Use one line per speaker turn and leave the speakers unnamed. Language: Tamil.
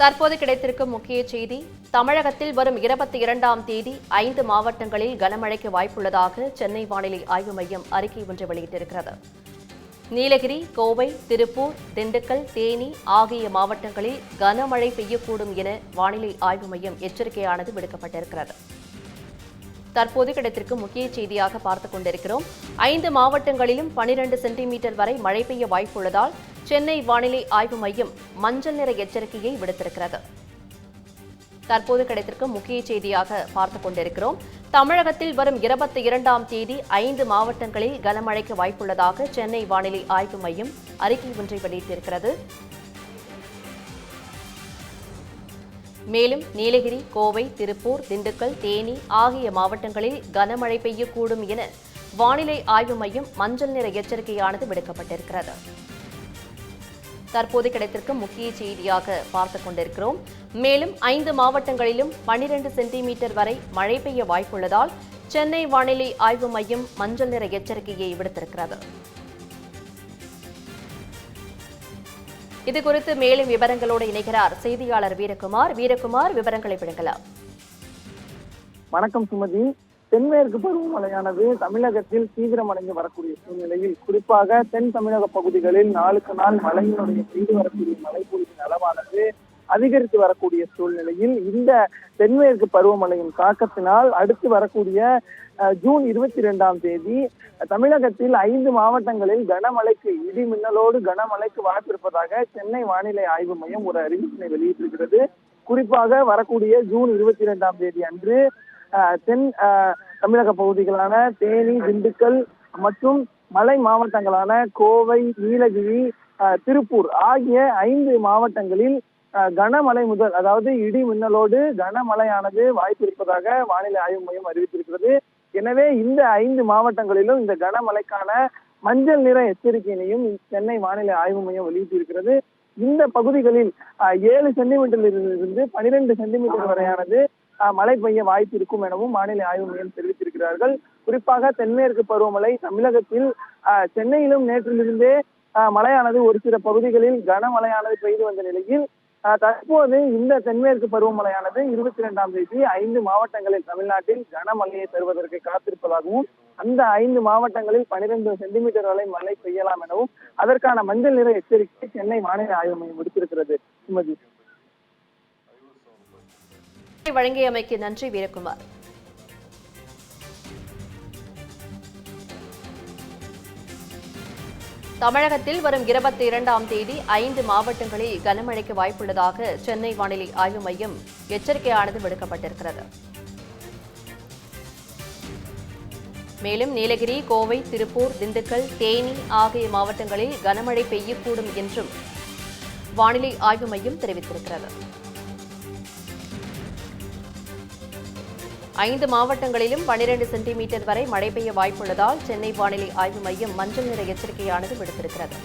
தற்போது கிடைத்திருக்கும் முக்கிய செய்தி தமிழகத்தில் வரும் இருபத்தி இரண்டாம் தேதி ஐந்து மாவட்டங்களில் கனமழைக்கு வாய்ப்புள்ளதாக சென்னை வானிலை ஆய்வு மையம் அறிக்கை ஒன்று வெளியிட்டிருக்கிறது. நீலகிரி கோவை திருப்பூர் திண்டுக்கல் தேனி ஆகிய மாவட்டங்களில் கனமழை பெய்யக்கூடும் என வானிலை ஆய்வு மையம் எச்சரிக்கையானது விடுக்கப்பட்டிருக்கிறது. தற்போது கிடைத்திருக்கும் முக்கிய செய்தியாக பார்த்து கொண்டிருக்கிறோம். ஐந்து மாவட்டங்களிலும் பனிரெண்டு சென்டிமீட்டர் வரை மழை பெய்ய வாய்ப்புள்ளதால் சென்னை வானிலை ஆய்வு மையம் மஞ்சள் நிற எச்சரிக்கையை விடுத்திருக்கிறது. தற்போது கிடைத்திருக்கும் முக்கிய செய்தியாக பார்த்து கொண்டிருக்கிறோம். தமிழகத்தில் வரும் இருபத்தி இரண்டாம் தேதி ஐந்து மாவட்டங்களில் கனமழைக்கு வாய்ப்புள்ளதாக சென்னை வானிலை ஆய்வு மையம் அறிக்கை ஒன்றை வெளியிட்டிருக்கிறது. மேலும் நீலகிரி கோவை திருப்பூர் திண்டுக்கல் தேனி ஆகிய மாவட்டங்களில் கனமழை பெய்யக்கூடும் என வானிலை ஆய்வு மையம் மஞ்சள் நிற எச்சரிக்கையானது விடுக்கப்பட்டிருக்கிறது. தற்போது கிடைத்திருக்கும் முக்கிய செய்தியாக பார்த்துக் கொண்டிருக்கிறோம். மேலும் ஐந்து மாவட்டங்களிலும் பனிரெண்டு சென்டிமீட்டர் வரை மழை பெய்ய வாய்ப்புள்ளதால் சென்னை வானிலை ஆய்வு மையம் மஞ்சள் நிற எச்சரிக்கையை விடுத்திருக்கிறது. இது குறித்து மேலும் விவரங்களோடு இணைகிறார் செய்தியாளர் வீரகுமார். வீரகுமார் விவரங்களை வழங்கலாம்
வணக்கம் சுமதி. தென்மேற்கு பருவமழையானது தமிழகத்தில் தீவிரமடைந்து வரக்கூடிய சூழ்நிலையில் குறிப்பாக தென் தமிழக பகுதிகளில் நாளுக்கு நாள் மழையினுடைய பெய்து வரக்கூடிய மழைப்பொழிவின் அளவானது அதிகரித்து வரக்கூடிய சூழ்நிலையில் இந்த தென்மேற்கு பருவமழையின் தாக்கத்தினால் அடுத்து வரக்கூடிய ஜூன் இருபத்தி இரண்டாம் தேதி தமிழகத்தில் ஐந்து மாவட்டங்களில் கனமழைக்கு இடி மின்னலோடு கனமழைக்கு வாய்ப்பிருப்பதாக சென்னை வானிலை ஆய்வு மையம் ஒரு அறிவிப்பினை வெளியிட்டிருக்கிறது. குறிப்பாக வரக்கூடிய ஜூன் இருபத்தி இரண்டாம் தேதி அன்று தென் தமிழக பகுதிகளான தேனி திண்டுக்கல் மற்றும் மலை மாவட்டங்களான கோவை நீலகிரி திருப்பூர் ஆகிய ஐந்து மாவட்டங்களில் கனமழை முதல் அதாவது இடி மின்னலோடு கனமழையானது வாய்ப்பு இருப்பதாக வானிலை ஆய்வு மையம் அறிவித்திருக்கிறது. எனவே இந்த ஐந்து மாவட்டங்களிலும் இந்த கனமழைக்கான மஞ்சள் நிற எச்சரிக்கையினையும் சென்னை வானிலை ஆய்வு மையம் வெளியிட்டிருக்கிறது. இந்த பகுதிகளில் ஏழு சென்டிமீட்டரில் இருந்து பனிரெண்டு சென்டிமீட்டர் வரையானது மழை பெய்ய வாய்ப்பு இருக்கும் எனவும் வானிலை ஆய்வு மையம் தெரிவித்திருக்கிறார்கள். குறிப்பாக தென்மேற்கு பருவமழை தமிழகத்தில் சென்னையிலும் நேற்றிலிருந்தே மழையானது ஒரு சில பகுதிகளில் கனமழையானது பெய்து வந்த நிலையில் தற்போது இந்த தென்மேற்கு பருவமழையானது இருபத்தி இரண்டாம் தேதி ஐந்து மாவட்டங்களில் தமிழ்நாட்டில் கனமழையை தருவதற்கு காத்திருப்பதாகவும் அந்த ஐந்து மாவட்டங்களில் பனிரெண்டு சென்டிமீட்டர் வரை மழை பெய்யலாம் எனவும் அதற்கான மஞ்சள் நிற எச்சரிக்கை சென்னை வானிலை ஆய்வு மையம் விடுத்திருக்கிறது. சுமதி.
வழங்கியமைக்கு நன்றி வீரகுமார். தமிழகத்தில் வரும் இருபத்தி இரண்டாம் தேதி ஐந்து மாவட்டங்களில் கனமழைக்கு வாய்ப்புள்ளதாக சென்னை வானிலை ஆய்வு மையம் எச்சரிக்கையானது விடுக்கப்பட்டிருக்கிறது. மேலும் நீலகிரி கோவை திருப்பூர் திண்டுக்கல் தேனி ஆகிய மாவட்டங்களில் கனமழை பெய்யக்கூடும் என்றும் வானிலை ஆய்வு மையம் தெரிவித்திருக்கிறது. ஐந்து மாவட்டங்களிலும் பனிரெண்டு சென்டிமீட்டர் வரை மழை பெய்ய வாய்ப்புள்ளதால் சென்னை வானிலை ஆய்வு மையம் மஞ்சள் நிற எச்சரிக்கையானது விடுத்திருக்கிறது.